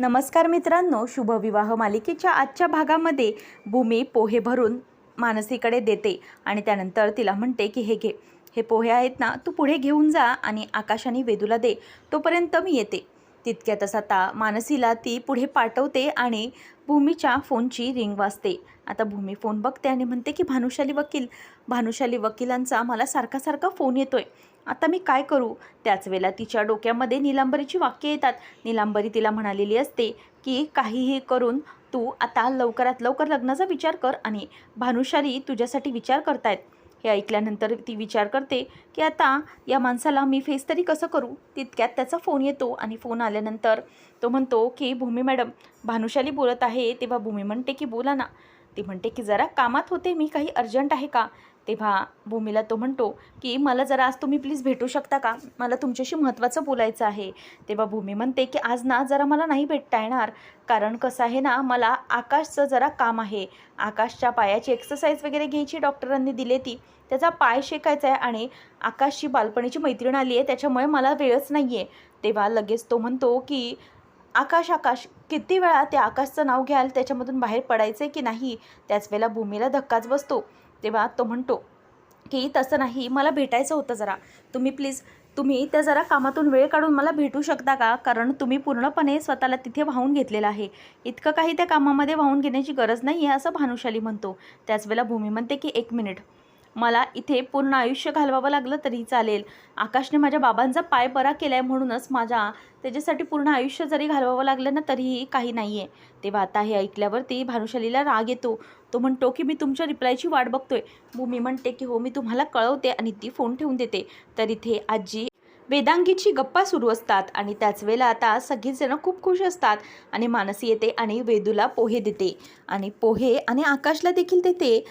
नमस्कार मित्रांनो शुभविवाह मालिकेच्या आजच्या भागामध्ये भूमी पोहे भरून मानसीकडे देते आणि त्यानंतर तिला म्हणते की हे घे. हे पोहे आहेत ना तू पुढे घेऊन जा आणि आकाशाने वेदूला दे. तोपर्यंत मी येते. तितक्यातच आता मानसीला ती पुढे पाठवते आणि भूमीच्या फोनची रिंग वाजते. आता भूमी फोन बघते आणि म्हणते की भानुशाली वकील भानुशाली वकिलांचा मला सारखा सारखा फोन येतोय. आता मी काय करू? त्याच वेळेला तिच्या डोक्यामध्ये निलांबरीची वाक्य येतात. निलांबरी तिला म्हणालेली असते की काहीही करून तू आता लवकरात लवकर लग्नाचा विचार कर आणि भानुशाली तुझ्यासाठी विचार करतायत. हे ऐकल्यानंतर ती विचार करते की आता या माणसाला मी फेस तरी कसं करू? तितक्यात त्याचा फोन येतो आणि फोन आल्यानंतर तो म्हणतो की भूमी मॅडम भानुशाली बोलत आहे. तेव्हा भूमी म्हणते की बोला ना. ती म्हणते की जरा कामात होते मी काही अर्जंट आहे का? तेव्हा भूमीला तो म्हणतो की मला जरा आज तुम्ही प्लीज भेटू शकता का? मला तुमच्याशी महत्त्वाचं बोलायचं आहे. तेव्हा भूमी म्हणते की आज ना जरा मला नाही भेटता येणार. कारण कसं आहे ना मला आकाशचं जरा काम आहे. आकाशच्या पायाची एक्सरसाइज वगैरे घ्यायची डॉक्टरांनी दिली ती. त्याचा पाय शेकायचा आहे आणि आकाशची बालपणीची मैत्रीण आली आहे त्याच्यामुळे मला वेळच नाही आहे तेव्हा लगेच तो म्हणतो की आकाश आकाश किती वेळा त्या आकाशचं नाव घ्याल? त्याच्यामधून बाहेर पडायचं आहे की नाही? त्याच वेळेला भूमीला धक्काच बसतो. तेव्हा तो म्हणतो की तसं नाही मला भेटायचं होतं जरा. तुम्ही प्लीज तुम्ही त्या जरा कामातून वेळ काढून मला भेटू शकता का? कारण तुम्ही पूर्णपणे स्वतःला तिथे वाहून घेतलेलं आहे. इतकं काही त्या कामामध्ये वाहून घेण्याची गरज नाही आहे असं भानुशाली म्हणतो. त्याच वेळेला भूमी म्हणते की एक मिनिट. मला इथे पूर्ण आयुष्य घालवावं लागलं तरी चालेल. आकाशने माझ्या बाबांचा पाय बरा केला आहे म्हणूनच माझ्या त्याच्यासाठी पूर्ण आयुष्य जरी घालवावं लागलं ना तरीही काही नाही आहे तेव्हा आता हे ऐकल्यावरती भानुशालीला राग येतो. तो म्हणतो की मी तुमच्या रिप्लायची वाट बघतोय. भूमी म्हणते की हो मी तुम्हाला कळवते आणि ती फोन ठेवून देते. तर इथे आजी वेदांगीची गप्पा सुरू असतात आणि त्याच वेळेला आता सगळीजणं खूप खुश असतात आणि मानसी येते आणि वेदूला पोहे देते. आणि पोहे आणि आकाशला देखील देते.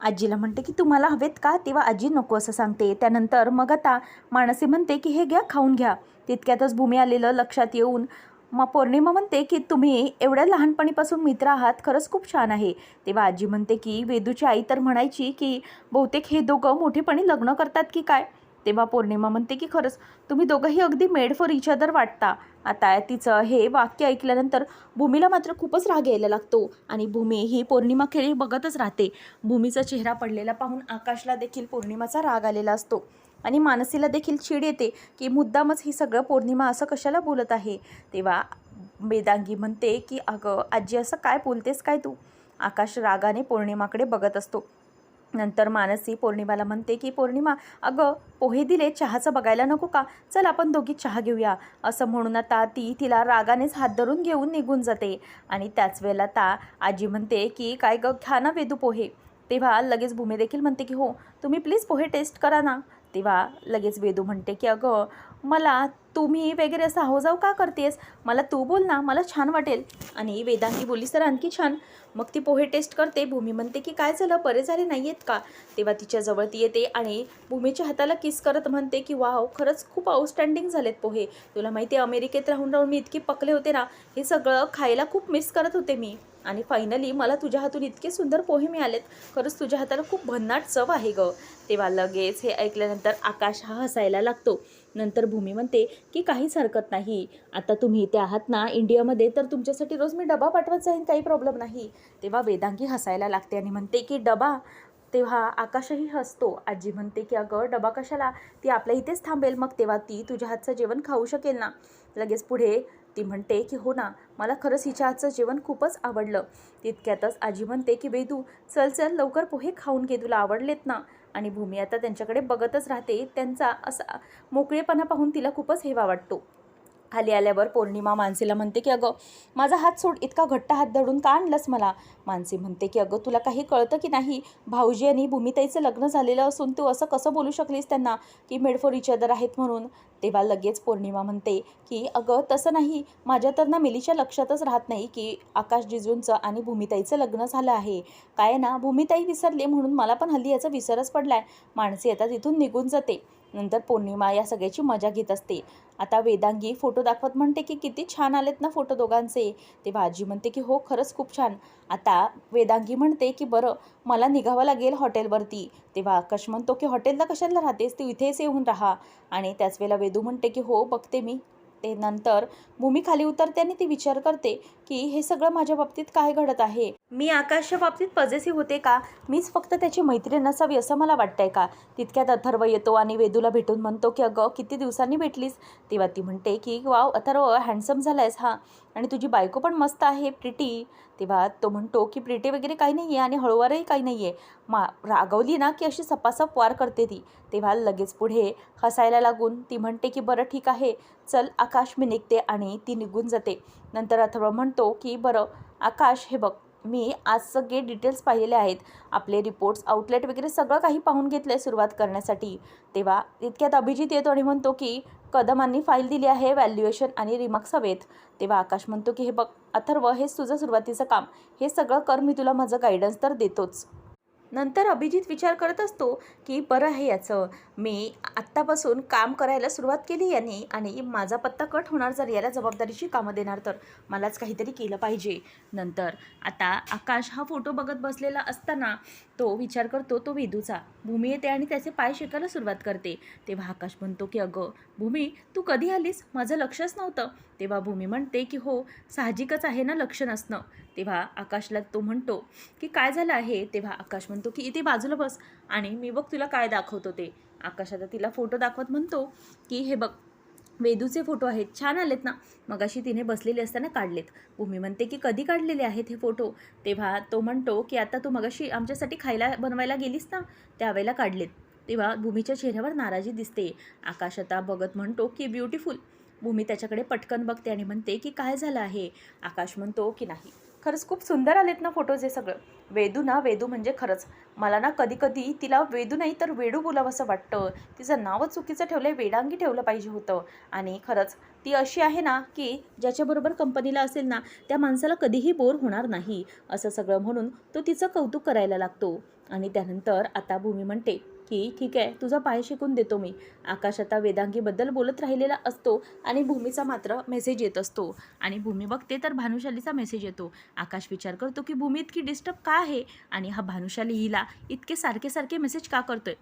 आजीला म्हणते की तुम्हाला हवेत का? तेव्हा आजी नको असं सांगते. त्यानंतर मग आता मानसी म्हणते की हे घ्या खाऊन घ्या. तितक्यातच भूमी आलेलं लक्षात येऊन मग पौर्णिमा म्हणते की तुम्ही एवढ्या लहानपणीपासून मित्र आहात खरंच खूप छान आहे. तेव्हा आजी म्हणते की वेदूची आई तर म्हणायची की बहुतेक हे दोघं मोठेपणी लग्न करतात की काय? तेव्हा पौर्णिमा म्हणते की खरंच तुम्ही दोघंही अगदी मेड फॉर इच अदर वाटता. आता तिचं हे वाक्य ऐकल्यानंतर भूमीला मात्र खूपच राग यायला लागतो आणि भूमी ही पौर्णिमा खेळी बघतच राहते. भूमीचा चेहरा पडलेला पाहून आकाशला देखील पौर्णिमाचा राग आलेला असतो. आणि मानसीला देखील चीड येते की मुद्दामच ही सगळं पौर्णिमा असं कशाला बोलत आहे? तेव्हा वेदांगी म्हणते की अगं आजी असं काय बोलतेस काय तू? आकाश रागाने पौर्णिमाकडे बघत असतो. नंतर मानसी पौर्णिमाला म्हणते की पौर्णिमा अगं पोहे दिले चहाचं बघायला नको का? चल आपण दोघी चहा घेऊया. असं म्हणून आता ती तिला रागानेच हात धरून घेऊन निघून जाते. आणि त्याच वेळेला ता आजी म्हणते की काय गं खा ना वेदू पोहे. तेव्हा लगेच भूमी देखील म्हणते की हो तुम्ही प्लीज पोहे टेस्ट करा ना. तेव्हा लगेच वेदू म्हणते की अगं मला तुम्ही वगैरे असं हावजाव का करतेस? मला तू बोल ना मला छान वाटेल. आणि वेदांगी बोली तर आणखी छान. मग ती पोहे टेस्ट करते. भूमी म्हणते की काय झालं? बरे झाले नाही आहेत का? तेव्हा तिच्याजवळ ती येते आणि भूमीच्या हाताला किस करत म्हणते की वाव खरंच खूप आउटस्टँडिंग झालेत पोहे. तुला माहिती आहे अमेरिकेत राहून राहून मी इतकी पकले होते ना हे सगळं खायला खूप मिस करत होते मी. आणि फायनली मला तुझ्या हातून इतके सुंदर पोहे मिळालेत. खरंच तुझ्या हाताला खूप भन्नाट चव आहे गं. तेव्हा लगेच हे ऐकल्यानंतर आकाश हा हसायला लागतो. नंतर भूमी म्हणते की काहीच हरकत नाही. आता तुम्ही इथे आहात ना इंडियामध्ये तर तुमच्यासाठी रोज मी डबा पाठवत जाईन काही प्रॉब्लेम नाही. तेव्हा वेदांगी हसायला लागते आणि म्हणते की डबा? तेव्हा आकाशही हसतो. आजी म्हणते की अगं डबा कशाला? ती आपल्या इथेच थांबेल. मग तेव्हा ती तुझ्या हातचं जेवण खाऊ शकेल ना? लगेच पुढे ती म्हणते की हो ना मला खरंच हिच्या हातचं जेवण खूपच आवडलं. तितक्यातच आजी म्हणते की वेदू चल चल लवकर पोहे खाऊन घे. तुला आवडलेत ना? आणि भूमी आता त्यांच्याकडे बघतच राहते त्यांचा असा मोकळेपणा पाहून तिला खूपच हेवा वाटतो. खाली आल्यावर पौर्णिमा मानसीला म्हणते की अगं माझा हात सोड इतका घट्ट हात धडून का आणलंस मला? मानसी म्हणते की अगं तुला काही कळतं की नाही? भाऊजी आणि भूमिताईचं लग्न झालेलं असून तू असं कसं बोलू शकलीस त्यांना की मेड फॉर इच अदर आहेत म्हणून? तेव्हा लगेच पौर्णिमा म्हणते की अगं तसं नाही. माझ्या तर ना मिलीच्या लक्षातच राहत नाही की आकाश जिजूंचं आणि भूमिताईचं लग्न झालं आहे. काय ना भूमिताई विसरले म्हणून मला पण हल्ली याचा विसरच पडला आहे माणसी आता तिथून निघून जाते. नंतर पौर्णिमा या सगळ्याची मजा घेत असते. आता वेदांगी फोटो दाखवत म्हणते की किती छान आलेत ना फोटो दोघांचे. तेव्हा आजी म्हणते की हो खरंच खूप छान. आता वेदांगी म्हणते की बरं मला निघावं लागेल हॉटेलवरती. तेव्हा आकाश म्हणतो की हॉटेलला कशाला राहतेस? तू इथेच येऊन राहा. आणि त्याच वेळेला वेदू म्हणते की हो बघते मी. ते नंतर भूमी खाली उतरते आणि ती विचार करते की हे सगळं माझ्या बाबतीत काय घडत आहे? मी आकाशच्या बाबतीत पजेसिव्ह होते का? मीच फक्त त्याची मैत्रीण नसावी असं मला वाटतंय का? तितक्यात अथर्व येतो आणि वेदूला भेटून म्हणतो की अगं किती दिवसांनी भेटलीस? तेव्हा ती म्हणते की वाव अथर्व हँडसम झालायस हा. आणि तुझी बायको पण मस्त आहे प्रिटी. तेव्हा तो म्हणतो की प्रिटी वगैरे काही नाही आहे आणि हळूवारही काही नाही आहे मा रागवली ना की अशी सपासप वार करते ती. तेव्हा लगेच पुढे हसायला लागून ती म्हणते की बरं ठीक आहे. चल आकाश मी निघते आणि ती निघून जाते. नंतर अथर्व म्हणतो की बरं आकाश हे बघ. मी आज सगळे डिटेल्स पाहिलेले आहेत. आपले रिपोर्ट्स आउटलेट वगैरे सगळं काही पाहून घेतलं आहे सुरुवात करण्यासाठी. तेव्हा इतक्यात अभिजित येतो आणि म्हणतो की कदमांनी फाईल दिली आहे व्हॅल्युएशन आणि रिमार्क्स हवेत. तेव्हा आकाश म्हणतो की हे बघ अथर्व हेच तुझं सुरुवातीचं काम. हे सगळं कर मी तुला माझं गायडन्स तर देतोच. नंतर अभिजित विचार करत असतो की बरं आहे याचं. मी आत्तापासून काम करायला सुरुवात केली याने आणि माझा पत्ता कट होणार जर याला जबाबदारीची कामं देणार तर. मलाच काहीतरी केलं पाहिजे. नंतर आता आकाश हा फोटो बघत बसलेला असताना तो विचार करतो तो वेदूचा. भूमी येते आणि त्याचे पाय शेकायला सुरुवात करते. तेव्हा आकाश म्हणतो की अगं भूमी तू कधी आलीस? माझं लक्षच नव्हतं. तेव्हा भूमी म्हणते की हो साहजिकच आहे ना लक्ष नसणं तेव्हा आकाशला तो म्हणतो की काय झालं आहे? तेव्हा आकाश म्हणतो की इथे बाजूला बस आणि मी बघ तुला काय दाखवतो ते. आकाश आता तिला फोटो दाखवत म्हणतो की हे बघ वेदूचे फोटो आहेत. छान आलेत ना. मगाशी तिने बसलेले असताना काढलेत. भूमी म्हणते की कधी काढलेले आहेत हे फोटो? तेव्हा तो म्हणतो की आता तू मगाशी आमच्यासाठी खायला बनवायला गेलीस ना त्यावेळेला काढलेत. तेव्हा भूमीच्या चेहऱ्यावर नाराजी दिसते. आकाश आता बघत म्हणतो की ब्युटिफुल. भूमी त्याच्याकडे पटकन बघते आणि म्हणते की काय झालं आहे? आकाश म्हणतो की नाही. खरंच खूप सुंदर आलेत ना फोटोज हे सगळं. वेदू ना वेदू म्हणजे खरंच. मला ना कधी कधी तिला वेदू नाही तर वेडू बोलावं असं वाटतं. तिचं नावच चुकीचं ठेवलं आहे वेडांगी ठेवलं पाहिजे होतं. आणि खरंच ती अशी आहे ना की ज्याच्याबरोबर कंपनीला असेल ना त्या माणसाला कधीही बोर होणार नाही असं सगळं म्हणून तो तिचं कौतुक करायला लागतो. आणि त्यानंतर आता भूमी म्हणते की ठीक आहे तुझा पाय शिकून देतो मी. आकाश आता वेदांगीबद्दल बोलत राहिलेला असतो आणि भूमीचा मात्र मेसेज येत असतो. आणि भूमी बघते तर भानुशालीचा मेसेज येतो. आकाश विचार करतो की भूमी इतकी डिस्टर्ब का आहे? आणि हा भानुशाली हिला इतके सारखे सारखे मेसेज का करतोय?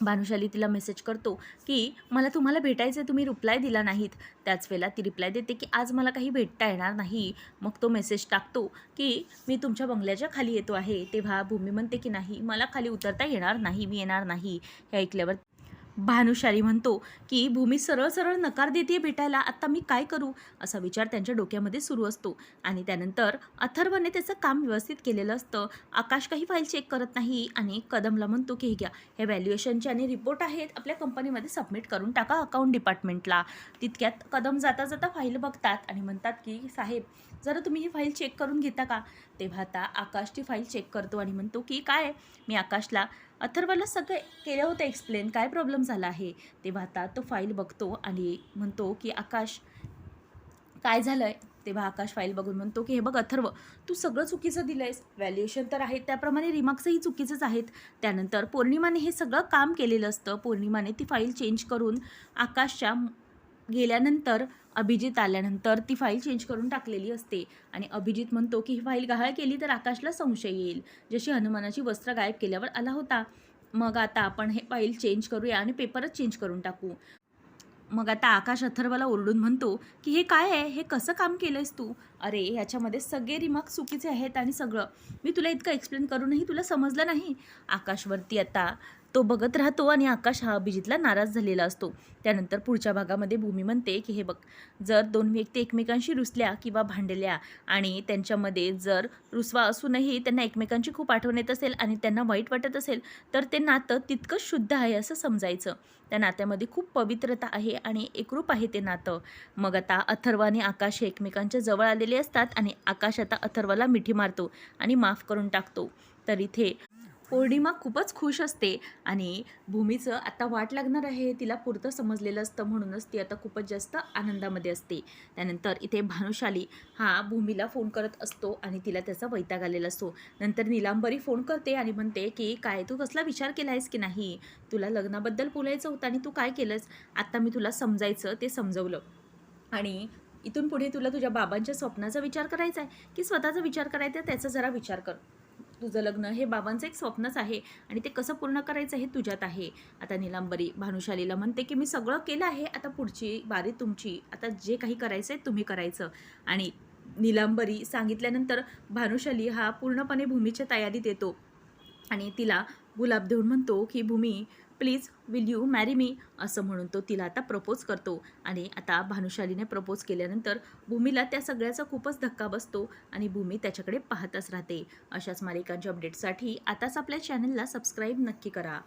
भानुशाली तिला मेसेज करतो की मला तुम्हाला भेटायचं आहे तुम्ही रिप्लाय दिला नाहीत. त्याच वेळेला ती रिप्लाय देते की आज मला काही भेटता येणार नाही. मग तो मेसेज टाकतो की मी तुमच्या बंगल्याच्या खाली येतो आहे. तेव्हा भूमी म्हणते की नाही मला खाली उतरता येणार नाही मी येणार नाही. हे ऐकल्यावर भानुशाली म्हणतो की भूमी सरळ सरळ नकार देते भेटायला आता मी काय करू? असा विचार त्यांच्या डोक्यामध्ये सुरू असतो. आणि त्यानंतर अथर्वने त्याचं काम व्यवस्थित केलेलं असतं. आकाश काही फाईल चेक करत नाही आणि कदमला म्हणतो की हे घ्या हे व्हॅल्युएशनचे आणि रिपोर्ट आहेत आपल्या कंपनीमध्ये सबमिट करून टाका अकाउंट डिपार्टमेंटला तितक्यात कदम जाता जाता फाईल बघतात आणि म्हणतात की साहेब जरा तुम्ही ही फाईल चेक करून घेता का? तेव्हा आता आकाश ती फाईल चेक करतो आणि म्हणतो की काय मी आकाशला अथर्वला सगळं केलं होतं एक्सप्लेन काय प्रॉब्लेम झाला आहे? तेव्हा आता तो फाईल बघतो आणि म्हणतो की आकाश काय झालं आहे तेव्हा आकाश फाईल बघून म्हणतो की हे बघ अथर्व तू सगळं चुकीचं दिलं आहेस व्हॅल्युएशन तर आहे त्याप्रमाणे रिमार्क्सही चुकीचंच आहेत. त्यानंतर पौर्णिमाने हे सगळं काम केलेलं असतं. पौर्णिमाने ती फाईल चेंज करून आकाशच्या गेल्यानंतर अभिजित आल्यानंतर ती फाईल चेंज करून टाकलेली असते. आणि अभिजित म्हणतो की ही फाईल गहाळ केली तर आकाशला संशय येईल. जशी हनुमानाची वस्त्र गायब केल्यावर आला होता. मग आता आपण हे फाईल चेंज करूया आणि पेपरच चेंज करून टाकू. मग आता आकाश अथर्वला ओरडून म्हणतो की हे काय आहे? हे कसं काम केलं आहेस तू? अरे ह्याच्यामध्ये सगळे रिमार्क चुकीचे आहेत आणि सगळं. मी तुला इतकं एक्सप्लेन करूनही तुला समजलं नाही. आकाशवरती आता तो बघत राहतो आणि आकाश हा अभिजितला नाराज झालेला असतो. त्यानंतर पुढच्या भागामध्ये भूमी म्हणते की हे बघ जर दोन व्यक्ती एकमेकांशी रुसल्या किंवा भांडल्या आणि त्यांच्यामध्ये जर रुसवा असूनही त्यांना एकमेकांची खूप आठवण येत असेल आणि त्यांना वाईट वाटत असेल तर ते नातं तितकंच शुद्ध आहे असं समजायचं. त्या नात्यामध्ये खूप पवित्रता आहे आणि एकरूप आहे ते नातं. मग आता अथर्व आणि आकाश हे एकमेकांच्या जवळ आलेले असतात आणि आकाश आता अथर्वला मिठी मारतो आणि माफ करून टाकतो. तर इथे पौर्णिमा खूपच खुश असते. आणि भूमीचं आता वाट लागणार आहे तिला पुरतं समजलेलं असतं म्हणूनच ती आता खूपच जास्त आनंदामध्ये असते. त्यानंतर इथे भानुशाली हा भूमीला फोन करत असतो आणि तिला त्याचा वैताग आलेला असतो. नंतर निलांबरी फोन करते आणि म्हणते की काय तू कसला विचार केला आहेस की नाही? तुला लग्नाबद्दल बोलायचं होतं आणि तू काय केलंस? आत्ता मी तुला समजायचं ते समजवलं. आणि इथून पुढे तुला तुझ्या बाबांच्या स्वप्नाचा विचार करायचा आहे की स्वतःचा विचार करायचा आहे त्याचा जरा विचार कर. तुझं लग्न हे बाबांचं एक स्वप्नच आहे आणि ते कसं पूर्ण करायचं हे तुझ्यात आहे. आता निलांबरी भानुशालीला म्हणते की मी सगळं केलं आहे आता पुढची बारी तुमची आता जे काही करायचं आहे तुम्ही करायचं. आणि निलांबरी सांगितल्यानंतर भानुशाली हा पूर्णपणे भूमीच्या तयारीत येतो. आणि तिला गुलाब देऊन म्हणतो की Bhumi please will you marry me? असं म्हणून तो तिला आता प्रपोज करतो. आणि आता भानुशालीने प्रपोज केल्यानंतर भूमीला त्या सगळ्याचा खूपच धक्का बसतो आणि भूमी त्याच्याकडे पाहतच राहते. अशाच मालिकांच्या अपडेटसाठी आताच आपल्या चॅनलला सबस्क्राईब नक्की करा.